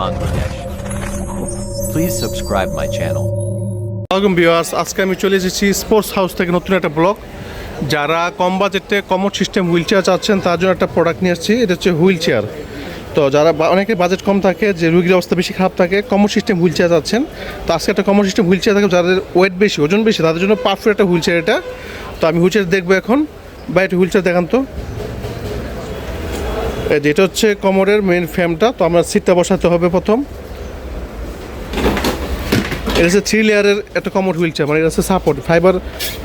Bangladesh. Please subscribe my channel. Welcome viewers আজকে আমি চলে এসেছি স্পোর্টস হাউস থেকে নতুন একটা ব্লগ যারা কম বাজেটে কমোড সিস্টেম হুইল চেয়ার চাচ্ছেন, তার জন্য একটা প্রোডাক্ট নিয়ে আসছি। এটা হচ্ছে হুইল চেয়ার তো যারা অনেকে বাজেট কম থাকে, যে রুগীর অবস্থা বেশি খারাপ থাকে কমোড সিস্টেম হুইল চেয়ার চাচ্ছেন। তো আজকে একটা কমোড সিস্টেম হুইল চেয়ার থাকে যাদের ওয়েট বেশি, ওজন বেশি, তাদের জন্য পারফেক্ট একটা হুইল চেয়ার এটা। তো আমি হুইল চেয়ার দেখব এখন। বা একটা হুইল চেয়ার দেখান তো। এই যে এটা হচ্ছে কমোডের মেন ফ্রেমটা তো আমরা সিটটা বসাতে হবে প্রথম। এটা হচ্ছে থ্রি লেয়ারের একটা কমোড হুইল চেয়ার মানে এটা হচ্ছে সাপোর্ট ফাইবার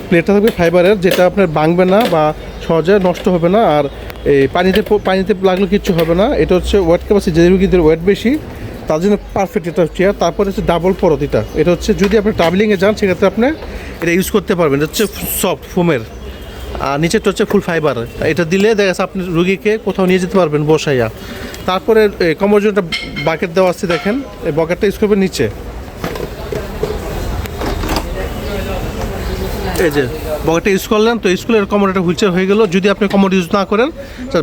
প্লেটটা থাকবে ফাইবারের যেটা আপনার ভাঙবে না বা সহজে নষ্ট হবে না, আর এই পানিতে পানিতে লাগলে কিচ্ছু হবে না। এটা হচ্ছে ওয়েট ক্যাপাসিটি যে রুগীদের ওয়েট বেশি, তার জন্য পারফেক্ট এটা চেয়ার তারপরে হচ্ছে ডাবল পরত এটা এটা হচ্ছে যদি আপনি ট্রাভেলিংয়ে যান, সেক্ষেত্রে আপনি এটা ইউজ করতে পারবেন। এটা হচ্ছে সফট ফোমের আর নিচেরটা হচ্ছে ফুল ফাইবার। এটা দিলে দেখা যাচ্ছে আপনি রুগীকে কোথাও নিয়ে যেতে পারবেন বসাইয়া। তারপরে কমর জন্য বাকেট দেওয়া আছে দেখেন, এই বাকেটটা ইউজ করবেন নিচে। এই যে বকেটটা ইউজ করলেন, তো স্কুলের কমোড একটা হুইলচেয়ার হয়ে গেল। যদি আপনি কমোড ইউজ না করেন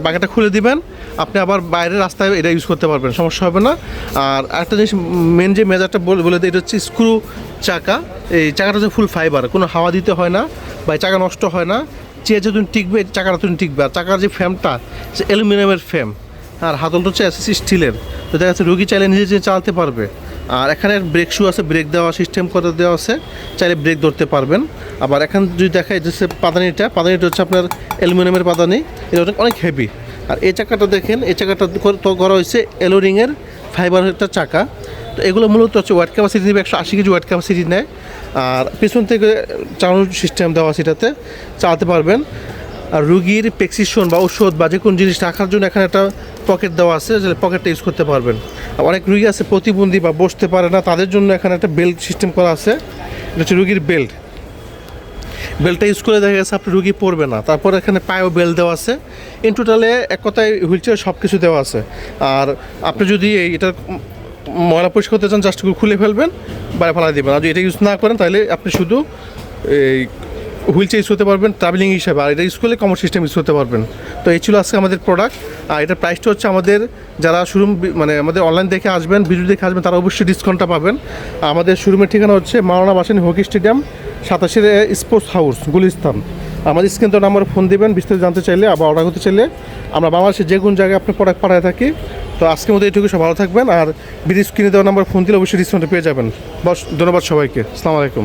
বাকেটটা খুলে দিবেন। আপনি আবার বাইরের রাস্তায় এটা ইউজ করতে পারবেন, সমস্যা হবে না। আর একটা জিনিস মেন যে মেজারটা বলে দিই এটা হচ্ছে স্ক্রু চাকা। এই চাকাটা হচ্ছে ফুল ফাইবার কোনো হাওয়া দিতে হয় না, বা চাকা নষ্ট হয় না। চেয়ে যদি টিকবে, চাকাটা তুমি টিকবে। আর চাকার যে ফ্রেমটা সে অ্যালুমিনিয়ামের ফ্রেম আর হাতলটা হচ্ছে এসএসসি স্টিলের। তো দেখা যাচ্ছে রুগী চাইলে নিজে চালাতে পারবে। আর এখানে ব্রেক শু আছে, ব্রেক দেওয়া সিস্টেম করে দেওয়া আছে। চাইলে ব্রেক ধরতে পারবেন। আবার এখানে যদি দেখায় যে পাদানিটা পাদানিটা হচ্ছে আপনার অ্যালুমিনিয়ামের পাদানি। এটা অনেক হেভি আর এই চাকাটা দেখেন, এই চাকাটা করা হয়েছে এলোরিংয়ের ফাইবার একটা চাকা। তো এগুলো মূলত হচ্ছে ওয়েট ক্যাপাসিটি নেবে, একশো আশি কেজি ওয়েট ক্যাপাসিটি নেয়। আর পিছন থেকে চালানোর সিস্টেম দেওয়া আছে এটাতে, চালাতে পারবেন। আর রুগীর প্রেসক্রিপশন বা ওষুধ বা যে কোনো জিনিস রাখার জন্য এখানে একটা পকেট দেওয়া আছে, যে পকেটটা ইউজ করতে পারবেন। আর অনেক রুগী আছে প্রতিবন্ধী বা বসতে পারে না, তাদের জন্য এখানে একটা বেল্ট সিস্টেম করা আছে। এটা হচ্ছে রুগীর বেল্ট বেল্টটা ইউজ করে দেখা গেছে আপনি রুগী পড়বে না। তারপর এখানে পায়েও বেল দেওয়া আছে। ইন টোটালে এক কথায় হুইল চেয়ার সব কিছু দেওয়া আছে। আর আপনি যদি এই এটা ময়লা পরিষ্কার করতে চান জাস্ট খুলে ফেলবেন, বাইরে ফেলা দেবেন। আর যদি এটা ইউজ না করেন, তাহলে আপনি শুধু এই হুইল চেয়ার ইউজ করতে পারবেন ট্রাভেলিং হিসাবে। আর এটা ইউজ করলে কমার সিস্টেম ইউজ করতে পারবেন। তো এই ছিল আজকে আমাদের প্রোডাক্ট আর এটার প্রাইসটা হচ্ছে আমাদের, যারা শোরুম মানে আমাদের অনলাইন দেখে আসবেন ভিডিও দেখে আসবেন, তারা অবশ্যই ডিসকাউন্টটা পাবেন। আমাদের শোরুমের ঠিকানা হচ্ছে মাওলানা বাসানি হকি স্টেডিয়াম, সাতাশের স্পোর্টস হাউস গুলিস্তান। আমাদের স্ক্রিন তো নাম্বার ফোন দিবেন, বিস্তারিত জানতে চাইলে, আবার অর্ডার করতে চাইলে। আমরা বাংলাদেশের যে কোনো জায়গায় আপনি প্রোডাক্ট পাঠায় থাকি। তো আজকের মধ্যে এইটুকু সব ভালো থাকবেন। আর বিদেশ স্ক্রিনে দেওয়া নাম্বার ফোন দিলে অবশ্যই ডিসকাউন্ট পেয়ে যাবেন। বস, ধন্যবাদ সবাইকে। আসসালামু আলাইকুম।